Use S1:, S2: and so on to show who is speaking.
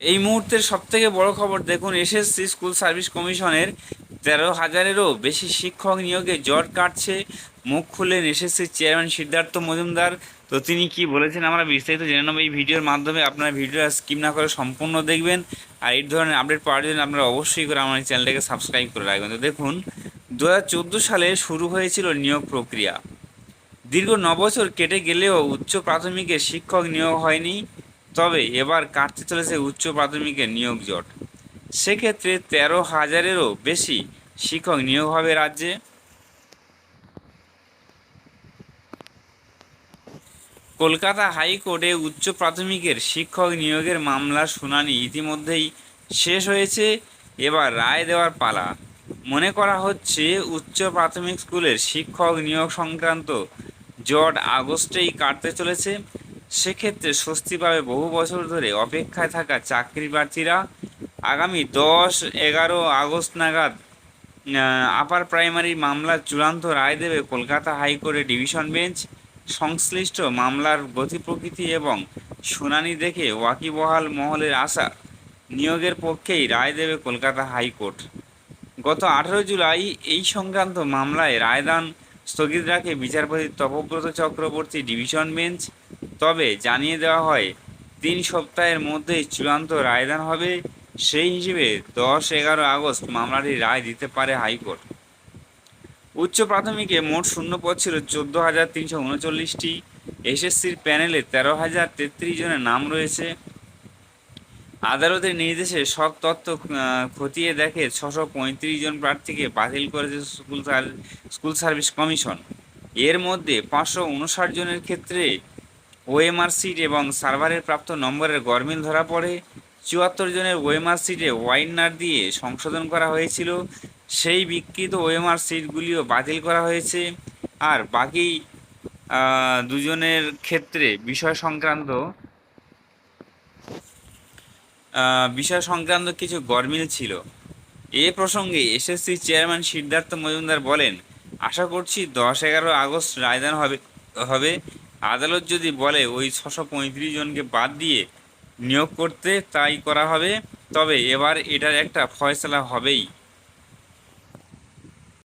S1: এই মুহূর্তের সব থেকে বড় খবর দেখুন, এসএসসি স্কুল সার্ভিস কমিশনের তেরো হাজারেরও বেশি শিক্ষক নিয়োগে জট কাটছে। মুখ খুললেন এসএসসি চেয়ারম্যান সিদ্ধার্থ মজুমদার। তো তিনি কি বলেছেন আমরা বিস্তারিত জেনে নেব এই ভিডিওর মাধ্যমে। আপনারা ভিডিও স্কিপ না করে সম্পূর্ণ দেখবেন। আর এই ধরনের আপডেট পাওয়ার জন্য আপনারা অবশ্যই করে আমার চ্যানেলটাকে সাবস্ক্রাইব করে রাখবেন। তো দেখুন, দুহাজার চোদ্দ সালে শুরু হয়েছিল নিয়োগ প্রক্রিয়া। দীর্ঘ ন বছর কেটে গেলেও উচ্চ প্রাথমিকে শিক্ষক নিয়োগ হয়নি। তবে এবার কাটতে চলেছে উচ্চ প্রাথমিকের নিয়োগ জট। সেক্ষেত্রে তেরো হাজারেরও বেশি শিক্ষক নিয়োগ হবে রাজ্যে। কলকাতা হাইকোর্টে উচ্চ প্রাথমিকের শিক্ষক নিয়োগের মামলার শুনানি ইতিমধ্যেই শেষ হয়েছে। এবার রায় দেওয়ার পালা। মনে করা হচ্ছে উচ্চ প্রাথমিক স্কুলের শিক্ষক নিয়োগ সংক্রান্ত জট আগস্টেই কাটতে চলেছে। সেক্ষেত্রে স্বস্তি পাবে বহু বছর ধরে অপেক্ষায় থাকা চাকরি প্রার্থীরা আগামী দশ, এগারো আগস্ট নাগাদ আপার প্রাইমারি মামলার চূড়ান্ত রায় দেবে কলকাতা হাইকোর্টের ডিভিশন বেঞ্চ। সংশ্লিষ্ট মামলার গতি প্রকৃতি এবং শুনানি দেখে ওয়াকিবহাল মহলের আশা নিয়োগের পক্ষেই রায় দেবে কলকাতা হাইকোর্ট। গত আঠারো জুলাই এই সংক্রান্ত মামলায় রায়দান স্থগিত রাখে বিচারপতি তপব্রত চক্রবর্তী ডিভিশন বেঞ্চ। তবে জানিয়ে দেওয়া হয়, তিন সপ্তাহের মধ্যেই চূড়ান্ত রায়দান হবে। সেই হিসেবে দশ এগারো আগস্ট মামলাটি রায় দিতে পারে হাইকোর্ট। উচ্চ প্রাথমিকে মোট শূন্য পদ ছিল চোদ্দ হাজার তিনশো উনচল্লিশটি। এসএসসির প্যানেলে তেরো হাজার তেত্রিশ জনের নাম রয়েছে। আদালতের নির্দেশে সব আহ, খতিয়ে দেখে ছশো পঁয়ত্রিশ জন প্রার্থীকে বাতিল করেছে স্কুল স্কুল সার্ভিস কমিশন। এর মধ্যে পাঁচশো উনষাট জনের ক্ষেত্রে ওএমআর সিট এবং সার্ভারের প্রাপ্ত নম্বরের গরমিল ধরা পড়ে। চুয়াত্তর জনের ওএমআর সিটে ওয়াইনার দিয়ে সংশোধন করা হয়েছিল। সেই বিকৃত ওএমআর সিটগুলিও বাতিল করা হয়েছে। আর বাকি দুজনের ক্ষেত্রে বিষয় সংক্রান্ত বিষয় সংক্রান্ত কিছু গরমিল ছিল। এ প্রসঙ্গে এসএসসি চেয়ারম্যান সিদ্ধার্থ মজুমদার বলেন, আশা করছি দশ এগারো আগস্ট রায়দান হবে হবে। আদালত যদি বলে ওই ছশো পঁয়ত্রিশ জনকে বাদ দিয়ে নিয়োগ করতে তাই করা হবে, তবে এবার এটার একটা ফয়সলা হবেই।